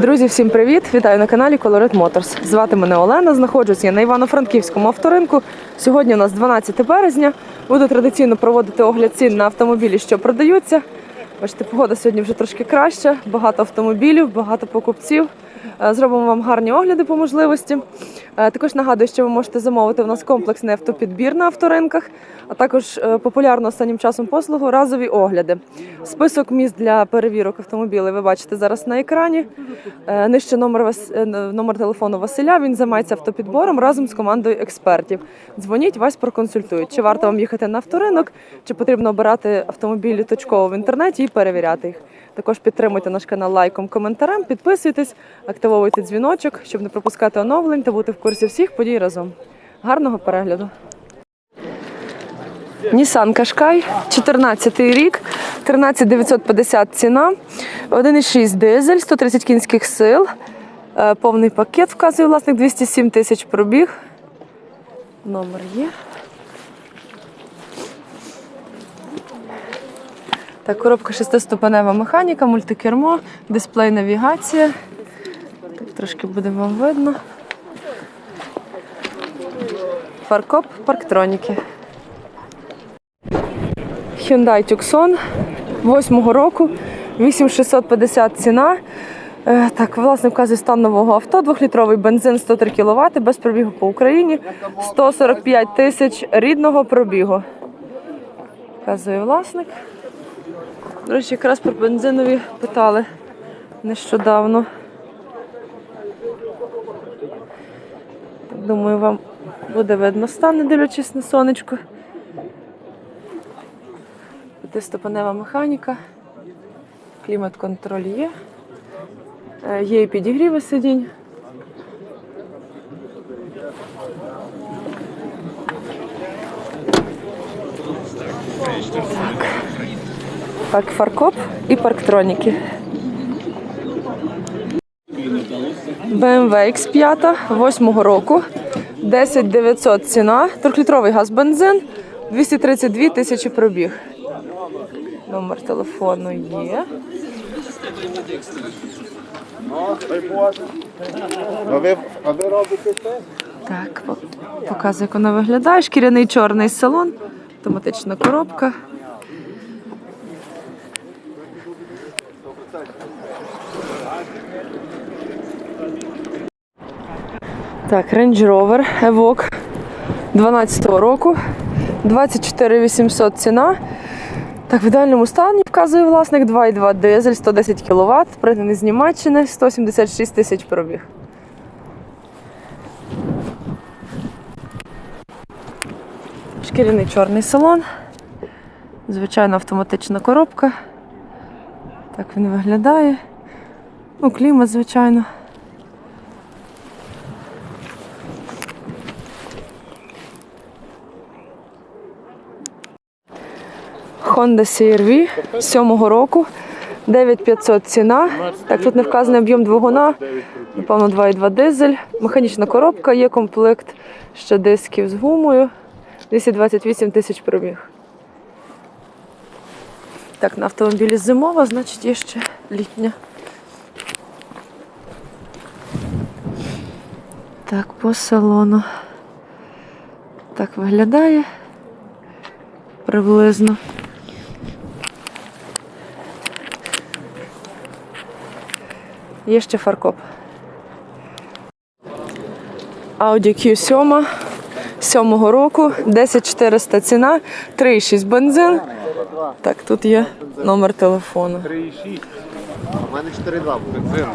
Друзі, всім привіт! Вітаю на каналі Colorit Motors. Звати мене Олена. Знаходжусь я на Івано-Франківському авторинку. Сьогодні у нас 12 березня. Буду традиційно проводити огляд цін на автомобілі, що продаються. Бачите, погода сьогодні вже трошки краща. Багато автомобілів, багато покупців. Е, Зробимо вам гарні огляди по можливості. Е, Також нагадую, що ви можете замовити у нас комплексний автопідбір на авторинках, а також е, популярну останнім часом послугу разові огляди. Список міст для перевірок автомобілів ви бачите зараз на екрані. Нижче номер, номер телефону Василя. Він займається автопідбором разом з командою експертів. Дзвоніть, вас проконсультують. Чи варто вам їхати на авторинок, чи потрібно обирати автомобілі точково в інтернеті і перевіряти їх. Також підтримуйте наш канал лайком, коментарем, підписуйтесь, активовуйте дзвіночок, щоб не пропускати оновлень та бути в курсі всіх подій разом. Гарного перегляду! Nissan Qashqai, 14 рік, 13 950 ціна, 1,6 дизель, 130 кінських сил, е, повний пакет вказує власник 207 тисяч пробіг. Номер є. Так, коробка шестиступенева механіка, мультикермо, дисплей навігація. Так, трошки буде вам видно. Фаркоп, парктроніки. Hyundai Tucson 8 року, 8650 ціна. Е, Так, власне, вказує стан нового авто, 2-літровий бензин 103 кВт, без пробігу по Україні, 145 тисяч рідного пробігу. Вказує власник. До речі, якраз про бензинові питали нещодавно. Думаю, вам буде видно стан, не дивлячись на сонечко. П'ятиступенева механіка, клімат-контроль є. Е, Є і підігріви сидінь. Так. Так, фаркоп і парктроніки. BMW X5 8 року, 10 900 ціна, 3-літровий газ бензин, 232 тисячі пробіг. Номер телефону є. А ви, робите це? Так, по- показую, як вона виглядає. Шкіряний чорний салон, автоматична коробка. Так, Range Rover Evoque 12 року, 24 800 ціна. Так, в ідеальному стані вказує власник 2,2 дизель, 110 кВт, пригнаний з Німеччини, 176 тисяч пробіг. Шкіряний чорний салон. Звичайно, автоматична коробка. Так він виглядає. Ну, клімат, звичайно. Honda CR-V 7 року. 9500 ціна. Так, тут не вказаний об'єм двигуна. Напевно, 2,2 дизель. Механічна коробка, є комплект ще дисків з гумою. 228 тисяч пробіг. Так, на автомобілі зимова, значить є ще літня. Так, по салону. Так виглядає приблизно. Є ще фаркоп. Audi Q7 7 року, 10400 ціна, 3,6 бензин. Так, тут є номер телефону. 3,6. У мене 4,2 буде.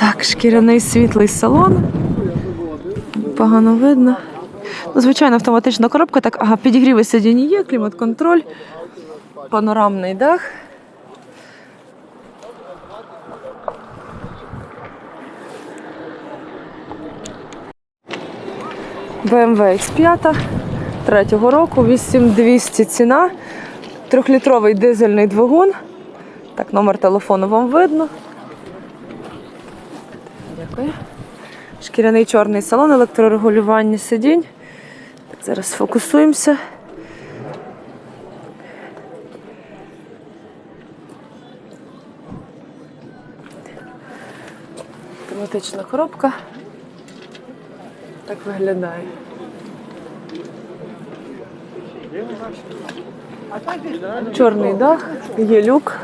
Так, шкіряний світлий салон. Погано видно. Ну, звичайно, автоматична коробка. Так, ага, підігріви сидіння є, клімат-контроль, панорамний дах. BMW X5 третього року, 8200 ціна, трьохлітровий дизельний двигун. Так, номер телефону вам видно. Дякую. Шкіряний чорний салон, електрорегулювання сидінь. Зараз сфокусуємося. Автоматична коробка. Так виглядає. Чорний дах, є люк.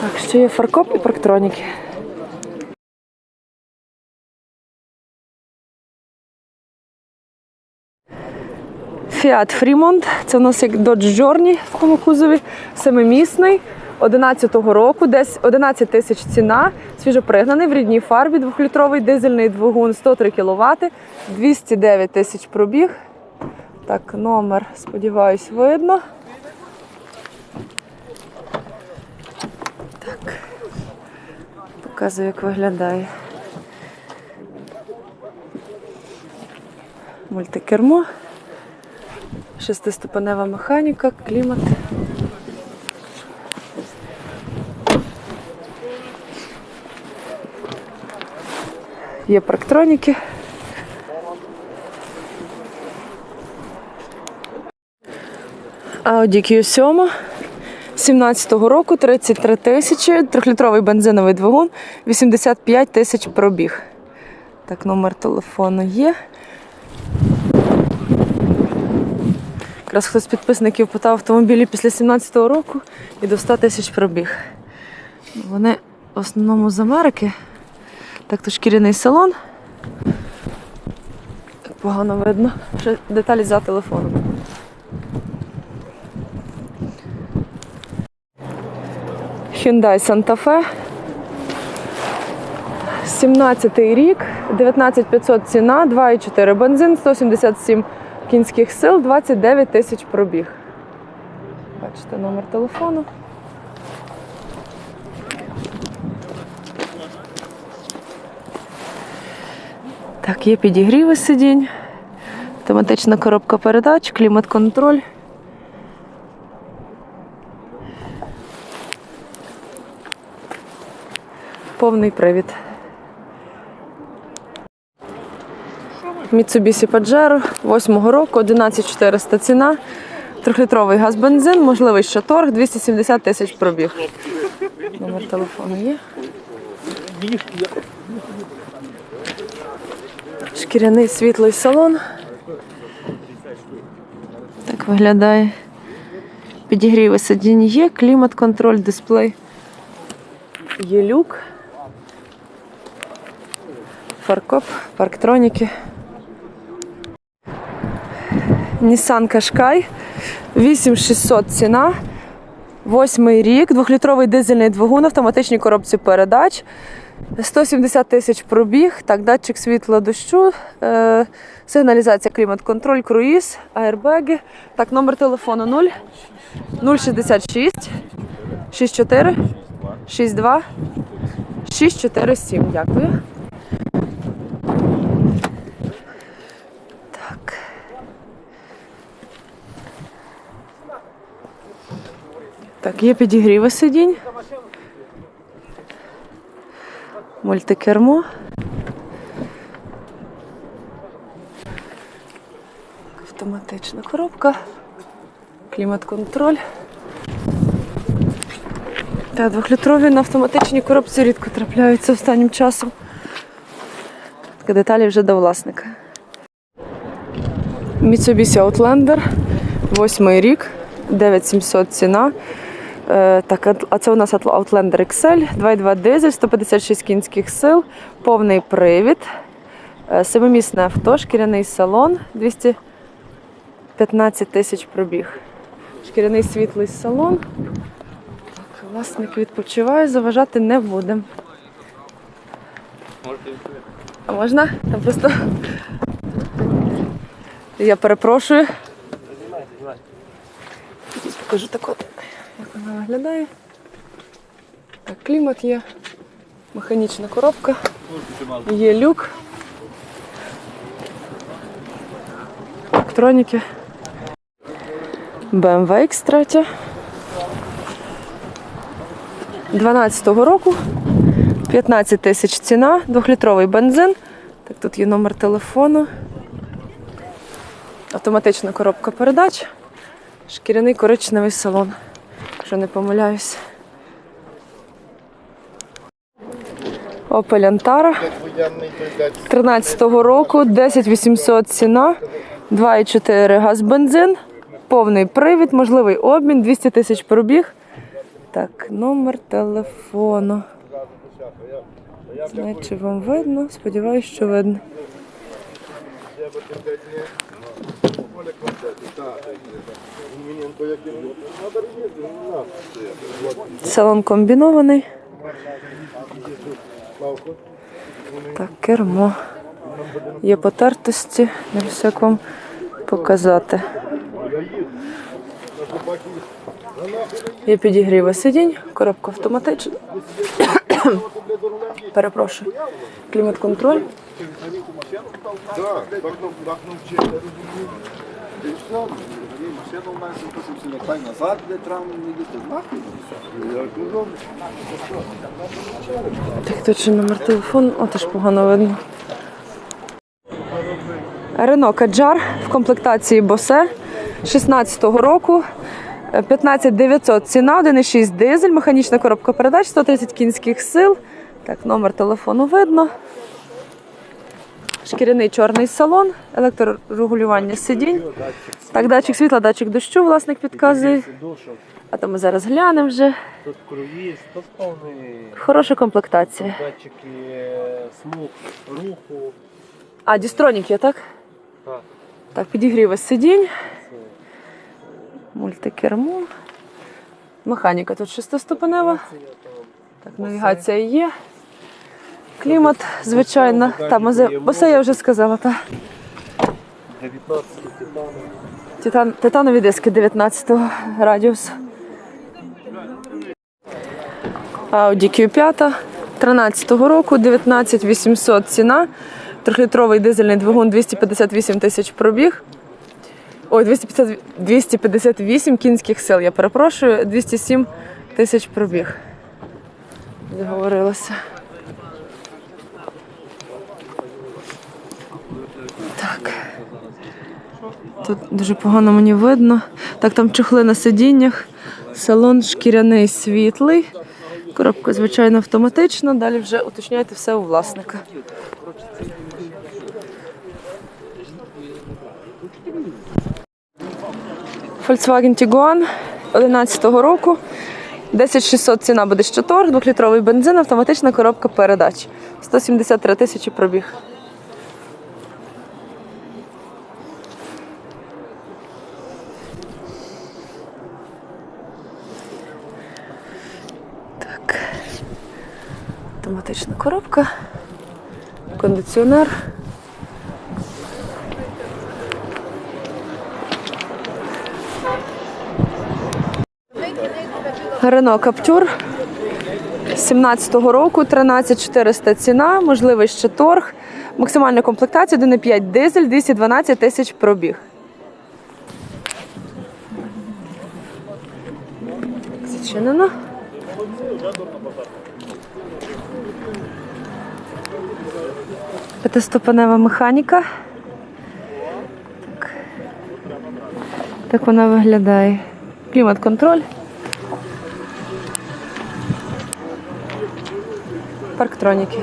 Так, ще є фаркоп і парктроніки. Fiat Fremont. Це у нас як Dodge Journey в такому кузові, семимісний. 11-го року, десь 11 тисяч ціна, свіжопригнаний в рідній фарбі, двохлітровий дизельний двигун 103 кВт, 209 тисяч пробіг. Так, номер, сподіваюсь, видно. Так. Показую, як виглядає. Мультикермо. Шестиступенева механіка, клімат. Є парктроніки. Audi Q7 17-го року 33 тисячі, трьохлітровий бензиновий двигун, 85 тисяч пробіг. Так, номер телефону є. Якраз хтось з підписників питав автомобілі після 17-го року і до 100 тисяч пробіг. Вони в основному з Америки. Так, то шкіряний салон. Так погано видно. Ще деталі за телефоном. Hyundai Santa Fe. 17 рік, 19500 ціна, 2,4 бензин, 177 кінських сил, 29 тисяч пробіг. Бачите номер телефону. Так, є підігріви сидінь, автоматична коробка передач, клімат-контроль. Повний привід. Mitsubishi Pajero 8 року, 11400 ціна. Трьохлітровий газ бензин, можливий ще торг, 270 тисяч пробіг. Номер телефону є. Шкіряний світлий салон. Так виглядає. Підігріви сидінь є, клімат-контроль, дисплей. Є люк. Фаркоп, парктроніки. Nissan Qashqai 8600 ціна. Восьмий рік, двохлітровий дизельний двигун, автоматичній коробці передач. 170 тисяч пробіг, так, датчик світла дощу, е, сигналізація, клімат-контроль, круїз, аербеги. Так, номер телефону 0 066 64 62 647. Дякую. Так, є підігріви сидінь. Мультикермо. Автоматична коробка. Клімат-контроль. Та двохлітрові на автоматичній коробці рідко трапляються останнім часом. Так, деталі вже до власника. Mitsubishi Outlander, восьмий рік, 9700 ціна. Е, так, а- це у нас Outlander XL, 2,2 дизель, 156 кінських сил, повний привід, е, семимісне авто, шкіряний салон, 215 тисяч пробіг. Шкіряний світлий салон. Так, власник відпочиває, заважати не будемо. А можна? Там просто. Я перепрошую. Покажу таку, виглядає. Так, клімат є, механічна коробка, є люк, електроніки. BMW X3. 12-го року. 15 тисяч ціна, двохлітровий бензин. Так, тут є номер телефону. Автоматична коробка передач. Шкіряний коричневий салон, якщо не помиляюсь. Opel Antara. Воєнний той блядь. 13-го року 10800 ціна, 2,4 газ бензин, повний привід, можливий обмін, 200 тисяч пробіг. Так, номер телефону. Знаю, чи вам видно? Сподіваюсь, що видно. Салон комбінований. Так, кермо. Є потертості, не як вам показати. Є підігріви сидінь, коробка автоматична. Перепрошую. Клімат-контроль. Так, так так. І. Машина в мене потім не назад, де травму не їдете. Нахуй. Я кажу, Так, точно номер телефону, о, теж погано видно. Рено Каджар в комплектації Босе 16-го року. Е, 15900 ціна, 1,6 дизель, механічна коробка передач, 130 кінських сил. Так, номер телефону видно. Шкіряний чорний салон, електрорегулювання сидінь. Так, датчик світла, датчик дощу, власник підказує. А то ми зараз глянемо вже. тут круїз, тут повний Хороша комплектація. датчики е, смуг, руху. А, дістронік є, так? Так. Так, підігріви сидінь. Мультикермо. Механіка тут шестиступенева. Так, навігація є. Клімат, звичайно. Та, мазе... Босе я вже сказала, так. 19. Титан... Титанові диски 19-го радіусу. Audi Q5 13-го року, 19800 ціна. Трьохлітровий дизельний двигун 258 тисяч пробіг. Ой, 250... 258 кінських сил, я перепрошую, 207 тисяч пробіг. Заговорилася. Так. Тут дуже погано мені видно. Так, там чохли на сидіннях. Салон шкіряний світлий. Коробка, звичайно, автоматична. Далі вже уточняйте все у власника. Volkswagen Tiguan 11-го року. 10600 ціна буде ще торг, 2-літровий бензин, автоматична коробка передач. 173 тисячі пробіг. Так. Коробка. Кондиціонер. Рено Каптюр 17-го року, 13400 ціна, можливий ще торг. Максимальна комплектація 1,5 дизель, 212 тисяч пробіг. Зачинено. П'ятиступенева механіка. Так. так вона виглядає. Клімат-контроль. Парктроніки.